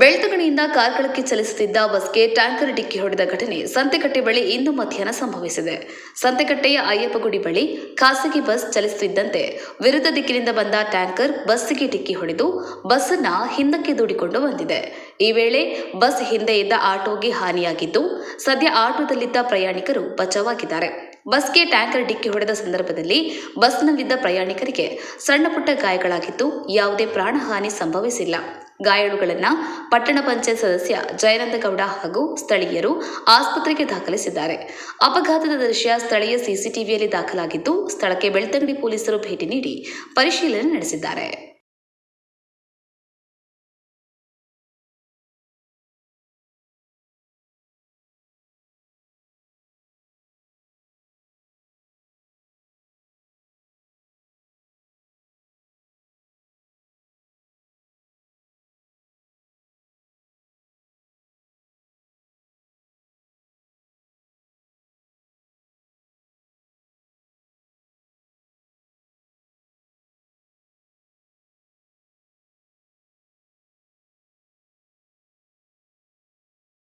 ಬೆಳ್ತಗಣಿಯಿಂದ ಕಾರ್ಕಳಕ್ಕೆ ಚಲಿಸುತ್ತಿದ್ದ ಬಸ್ಗೆ ಟ್ಯಾಂಕರ್ ಡಿಕ್ಕಿ ಹೊಡೆದ ಘಟನೆ ಸಂತೆಕಟ್ಟೆ ಬಳಿ ಇಂದು ಮಧ್ಯಾಹ್ನ ಸಂಭವಿಸಿದೆ. ಸಂತೆಕಟ್ಟೆಯ ಅಯ್ಯಪ್ಪಗುಡಿ ಬಳಿ ಖಾಸಗಿ ಬಸ್ ಚಲಿಸುತ್ತಿದ್ದಂತೆ ವಿರುದ್ಧ ದಿಕ್ಕಿನಿಂದ ಬಂದ ಟ್ಯಾಂಕರ್ ಬಸ್ಸಿಗೆ ಡಿಕ್ಕಿ ಹೊಡೆದು ಬಸ್ಸನ್ನ ಹಿಂದಕ್ಕೆ ದೂಡಿಕೊಂಡು ಬಂದಿದೆ. ಈ ವೇಳೆ ಬಸ್ ಹಿಂದೆ ಇದ್ದ ಆಟೋಗೆ ಹಾನಿಯಾಗಿದ್ದು, ಸದ್ಯ ಆಟೋದಲ್ಲಿದ್ದ ಪ್ರಯಾಣಿಕರು ಬಚಾವಾಗಿದ್ದಾರೆ. ಬಸ್ಗೆ ಟ್ಯಾಂಕರ್ ಡಿಕ್ಕಿ ಹೊಡೆದ ಸಂದರ್ಭದಲ್ಲಿ ಬಸ್ನಲ್ಲಿದ್ದ ಪ್ರಯಾಣಿಕರಿಗೆ ಸಣ್ಣ ಪುಟ್ಟ ಗಾಯಗಳಾಗಿದ್ದು ಯಾವುದೇ ಪ್ರಾಣಹಾನಿ ಸಂಭವಿಸಿಲ್ಲ. ಗಾಯಾಳುಗಳನ್ನು ಪಟ್ಟಣ ಪಂಚಾಯತ್ ಸದಸ್ಯ ಜಯನಂದಗೌಡ ಹಾಗೂ ಸ್ಥಳೀಯರು ಆಸ್ಪತ್ರೆಗೆ ದಾಖಲಿಸಿದ್ದಾರೆ. ಅಪಘಾತದ ದೃಶ್ಯ ಸ್ಥಳೀಯ ಸಿಸಿಟಿವಿಯಲ್ಲಿ ದಾಖಲಾಗಿದ್ದು, ಸ್ಥಳಕ್ಕೆ ಬೆಳ್ತಂಗಡಿ ಪೊಲೀಸರು ಭೇಟಿ ನೀಡಿ ಪರಿಶೀಲನೆ ನಡೆಸಿದ್ದಾರೆ.